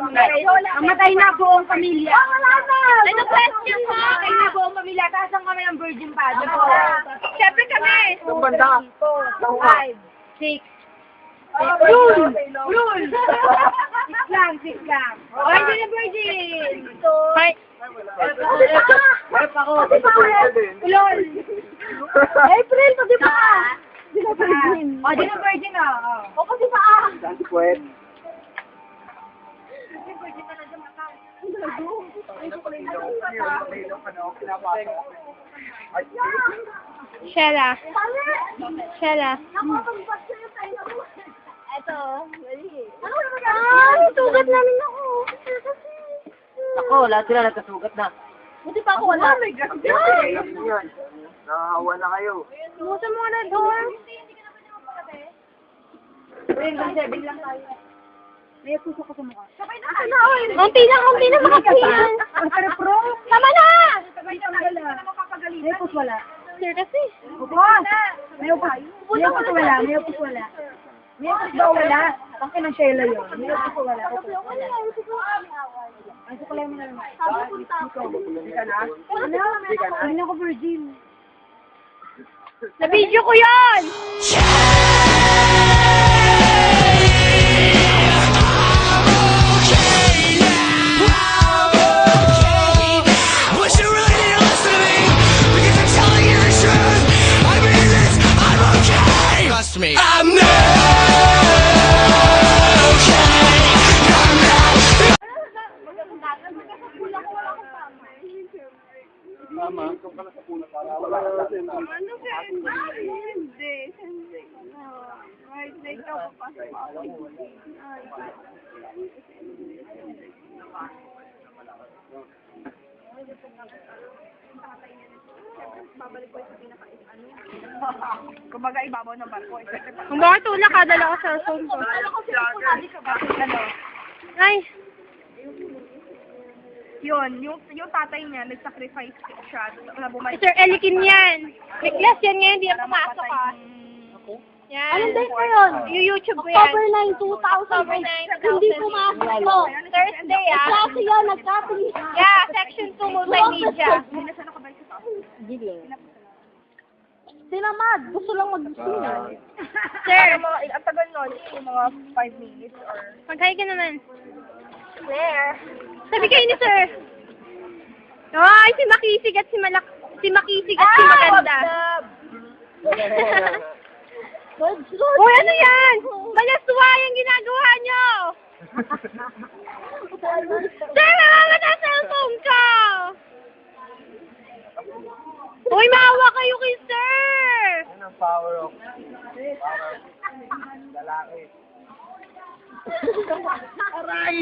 Mamatay, na buong pamilya. Wala na! Ano question mo? Mamatay na buong pamilya. Taas ang kami ng virgin pa. Siyempre kami. Ang banda. Five, six, Rule! Rule! Six lang, six lang. O, hindi na virgin. Hi. Wala pa ako. Ulol. April, pati pa. Di na virgin. O, di na virgin na. O, pati pa. Saan si Shella. Shella. Ito, mali. Ano Ah, sugat namin ako. Ako, lahat sila nagkasugat na. Buti pa ako wala. Yan. Nakahawa na kayo. Musa mo na doon. Bing, seven lang tayo. May puso ko sa mukha. Sabay na tayo. Unti lang, unti lang makapiyan. Ang pro. Tama na! Sabay na wala. May puso wala. Sir kasi. Upo. May upo. May upo wala. May upo wala. May upo daw wala. Ang ng Sheila yun. May upo wala. Wala. Ay, sukulay mo na lang. Hindi ka na? Ano? Hindi ako virgin. Sa video ko yon. But Ano ba? Hindi. Hindi. Right leg ako pa sa Kumbaga ibabaw ng barko. Eh. Kung bakit tulak ka, dala ko sa phone ko. Ay! Yun, yung, yung tatay niya, nag-sacrifice siya na bumalik. Sir Elikin yan. Nicholas, yan ngayon, hindi na pumasok ah. Yan. Anong date na yun? Yung YouTube ko yan. October 9, 2000. October 9, Hindi pumasok to. Thursday ah. Klase yun, nagkati. Yeah, section 2 multimedia. Hindi na siya nakabalik sa taas. Sila mad, gusto lang mag-gusto. Sir, Ang tagal nun, yung mga 5 minutes or... mag-hi ka naman. There. Sabi kayo ni Sir. Ay, si Makisig at si Malak... Si Makisig at si Ah, Maganda. Uy, ano yan? Malaswa yung ginagawa nyo! Sir, mamamata sa cellphone ko! Uy, maawa kayo kay Sir! Yan ang power of power of lalaki. Aray!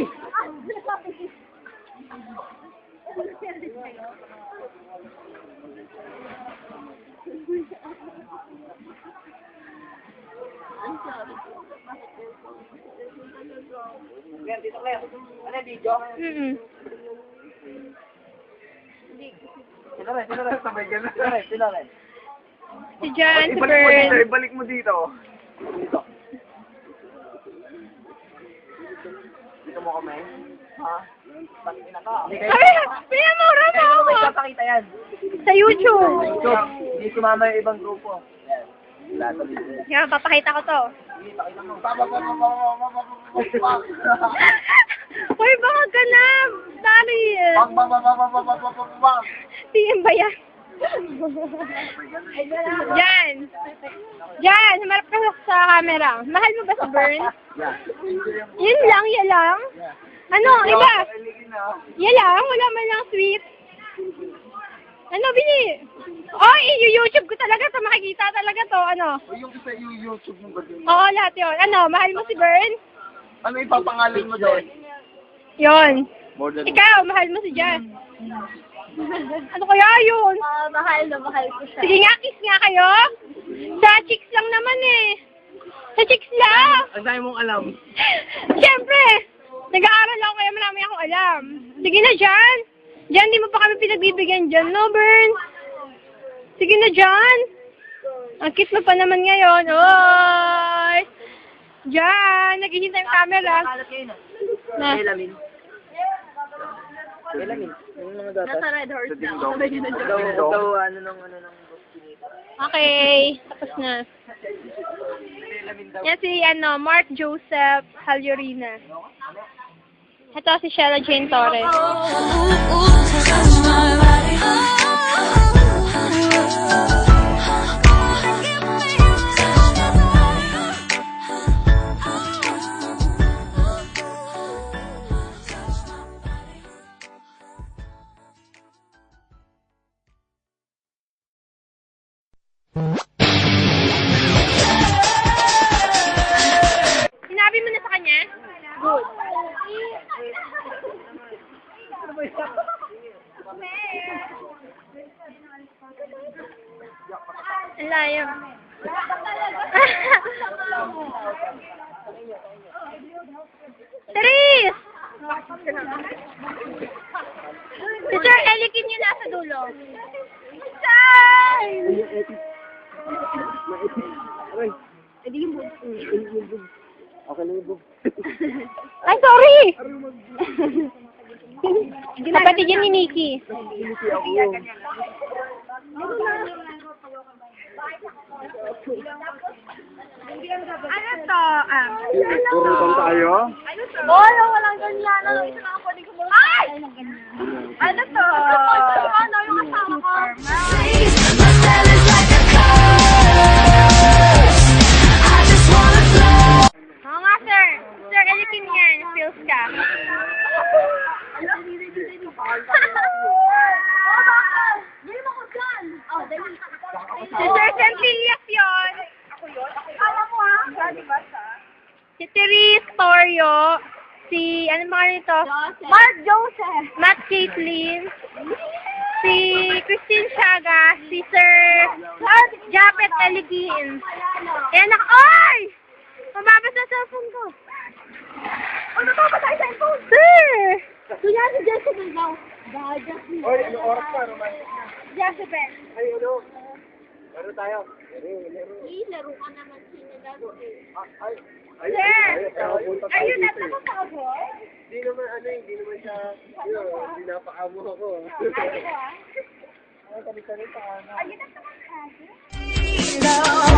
Claire, dito Claire. Ano yung video? Mm-mm. Sino rin? Sino rin? Sabay rin? Sino rin? Si Jan, si Ibalik mo dito, Bern. ibalik mo dito. Dito. Dito mo kami. Ha? Ay, pinamura mo ako. Ipapakita oh. yan. Sa YouTube. YouTube. Hindi sumama yung ibang grupo. Yan, papakita ko to. Uy, baka ganap! Sorry! Tingin ba yan? Yan! Yan! Humarap ka sa camera. Mahal mo ba si Burns? Yun lang, yun lang? Ano, iba? Yan lang, wala man lang sweet. Ano, bini? Oh, i-YouTube ko talaga to. Makikita talaga to. Ano? O yung isa yung YouTube mo ba din? Oo, lahat yun. Ano, mahal mo si Bern? Ano ipapangalan mo doon? Than Ikaw, mahal mo si Jan. ano kaya yun? Ah, mahal na mahal ko siya. Sige nga, kiss nga kayo. Sa chicks lang naman eh. Sa chicks lang. Ang dami mong alam. Siyempre, nag-aaral ako kaya marami akong alam. Sige na, Jan. Jan, di mo pa kami pinagbibigyan dyan, no, Bern? Sige na, Jan. Ang cute mo pa naman ngayon. Oy! Jan, naghihintay yung camera. Na. Melamin. Yung mga gatas. Nasa Red Horse na. ganun. Daw, daw, ano nung, ano nung Okay, tapos na. Yan si ano, Mark Joseph Haljorina. Ito si Sheila Jane Torres. Ang layo. Therese! Sir Elikin yung nasa dulo. Sir! Okay lang yung Ay, sorry! Kapatid yun ni Nikki. Ano to? Ah. Turutan tayo? Wala, walang ganyan. Ano ko Ay! Ano to? Si Torio. Si, ano mga nito? Mark Joseph. Matt Caitlin. Si Christine Chaga. Si Sir Japet Eligin. Ayan na. Ay! Mababas na cellphone ko. Ano ba ba tayo sa phone? Sir! Kuya, si Jessica daw. Oy, ano oras pa, Roman? Jessica. Ay, ano? Laro tayo. Laro, laro. Eh, laro ka naman. Ay, Sir! Are you not nakapagod? Hindi naman ano, eh, hindi naman siya, yun, dinapakamo ako. Ano ah? Ay, kami-kami pa. Are you not nakapagod?